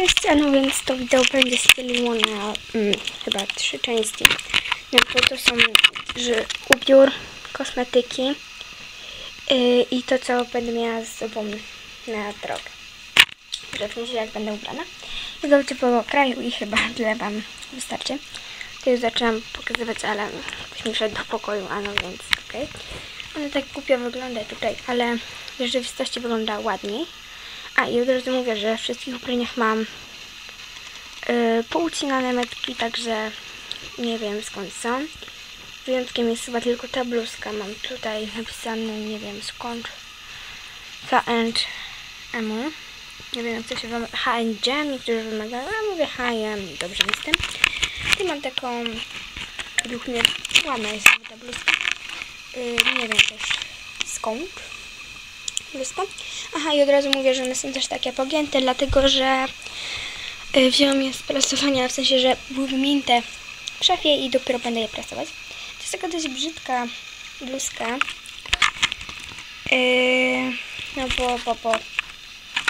Cześć, a no więc to wideo będzie z na mm, chyba trzy części. No bo to są że ubiór, kosmetyki yy, i to co będę miała z sobą na drogę. Że w sensie jak będę ubrana. Idę po kraju i chyba tyle wam wystarczy. To już zaczynam pokazywać, ale ktoś mi wszedł do pokoju, a no więc okej. One tak głupio wygląda tutaj, ale w rzeczywistości wygląda ładniej. A i od razu mówię, że w wszystkich ubraniach mam yy, poucinane metki, także nie wiem skąd są. Wyjątkiem jest chyba tylko ta bluzka. Mam tutaj napisane, nie wiem skąd. H&M. Nie wiem to się wymaga. H&M, niektórzy wymagają, a mówię H&M, dobrze tym. Tu mam taką, według mnie ładna jest ta bluzka. Yy, nie wiem też skąd bluzka. Aha, i od razu mówię, że one są też takie pogięte, dlatego że y, wziąłem je z prasowania, w sensie, że były wymięte w szafie i dopiero będę je prasować. To jest taka dość brzydka bluzka. Yy, no bo, bo, bo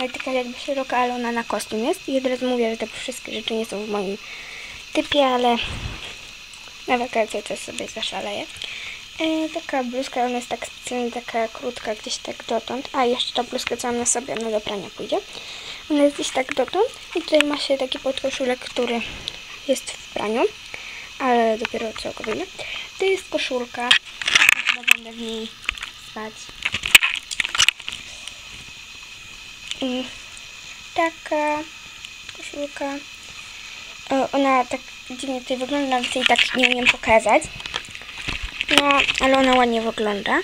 no taka jakby szeroka, ale ona na kostium jest. I od razu mówię, że te wszystkie rzeczy nie są w moim typie, ale na wakacje to sobie zaszaleję. E, taka bluzka, ona jest tak specjalnie taka krótka, gdzieś tak dotąd. A jeszcze ta bluzka, co mam na sobie, ona do prania pójdzie. Ona jest gdzieś tak dotąd i tutaj ma się taki podkoszulek, który jest w praniu, ale dopiero co go. To jest koszulka, chyba będę w niej spać. I taka koszulka. E, Ona tak dziwnie tutaj wygląda, nawet jej tak nie umiem pokazać. No, ale ona ładnie wygląda.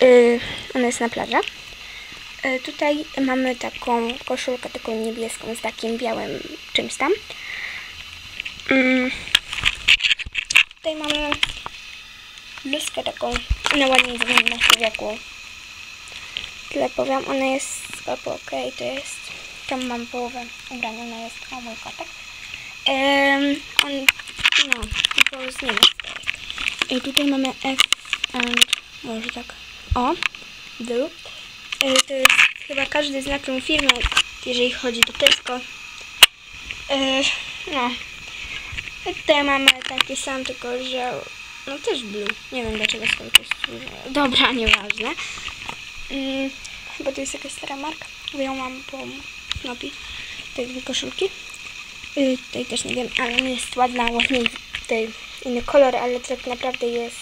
Yy, ona jest na plaży. Yy, tutaj mamy taką koszulkę, taką niebieską z takim białym czymś tam. Yy. Tutaj mamy bluzkę taką, ona ładnie wygląda na człowieku. Tyle powiem, ona jest sklepu, okej, to jest, tam mam połowę ubrania, ona jest, o mój kotek. Yy, on, no, to z Niemiec to jest. I tutaj mamy F and może tak. O, D. E, To jest chyba każdy znaczą firmę, jeżeli chodzi do Tesco. E, no. I Tutaj mamy taki sam, tylko że no też blue. Nie wiem dlaczego skąd to jest. Dobra, nieważne. Mm, chyba to jest jakaś stara marka. Bo ją mam po Snoopy. Te dwie koszulki. Y, tutaj też nie wiem, ale jest ładna, ładniej tutaj inny kolor, ale tak naprawdę jest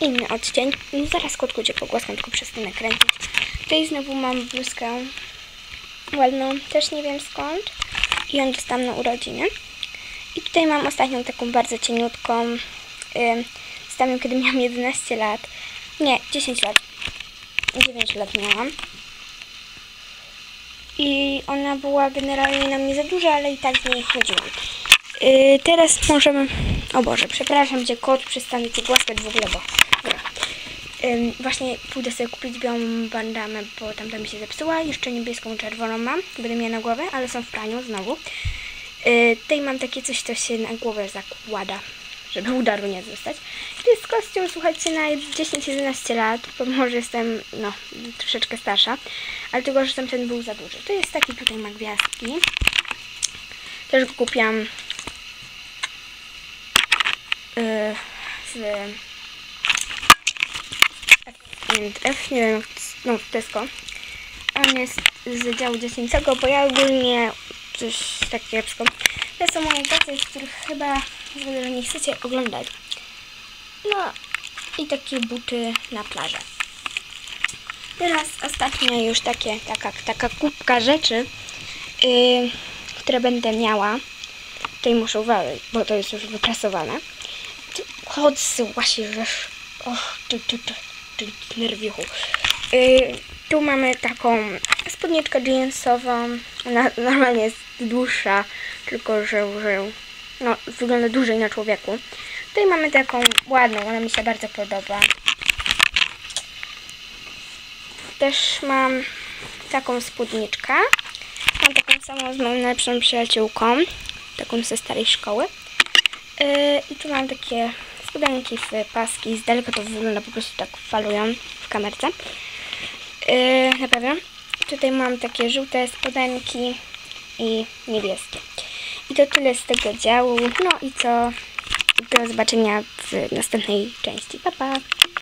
inny odcień. No zaraz kotku cię pogłaskam, tylko przestanę kręcić. Tutaj znowu mam bluzkę ładną, też nie wiem skąd. I ją dostałam na urodziny. I tutaj mam ostatnią taką bardzo cieniutką. Yy, dostałam kiedy miałam 11 lat. Nie, 10 lat. 9 lat miałam. I ona była generalnie na mnie za duża, ale i tak w niej chodziłam. Yy, teraz możemy... O Boże, przepraszam Cię, kot, przestanę Cię głaskać w ogóle, bo... Dobra. Ym, właśnie pójdę sobie kupić białą bandamę, bo tamta mi się zepsuła. Jeszcze niebieską, czerwoną mam. Będę miała na głowę, ale są w praniu znowu. Yy, tutaj mam takie coś, co się na głowę zakłada, żeby udaru nie zostać. To jest kostium, słuchajcie, na 10-11 lat, bo może jestem, no, troszeczkę starsza, ale tylko, że tamten był za duży. To jest taki tutaj ma gwiazdki. Też go kupiłam yy, z F, nie wiem, no Tesco. On jest z działu dziecięcego, bo ja ogólnie coś tak kiepsko. To są moje tacy, których chyba w ogóle nie chcecie oglądać. No i takie buty na plażę. Teraz ostatnie już takie, taka, taka kubka rzeczy, yy, które będę miała. Tutaj muszę uważać, bo to jest już wyprasowane. Chodź, właśnie, żeż. Och, ty, ty, ty, ty nerwiuchu. Yy, tu mamy taką spódniczkę jeansową. Ona normalnie jest dłuższa, tylko że, że no, wygląda dłużej na człowieku. Tutaj mamy taką ładną, ona mi się bardzo podoba. Też mam taką spódniczkę. Mam taką samą z moją najlepszą przyjaciółką, taką ze starej szkoły. Yy, I tu mam takie spodenki w paski. Z daleka to wygląda po prostu tak falują w kamerce. Yy, naprawiam. Tutaj mam takie żółte spodenki. i niebieskie. I to tyle z tego działu. No i co? Do zobaczenia w następnej części. Pa, pa!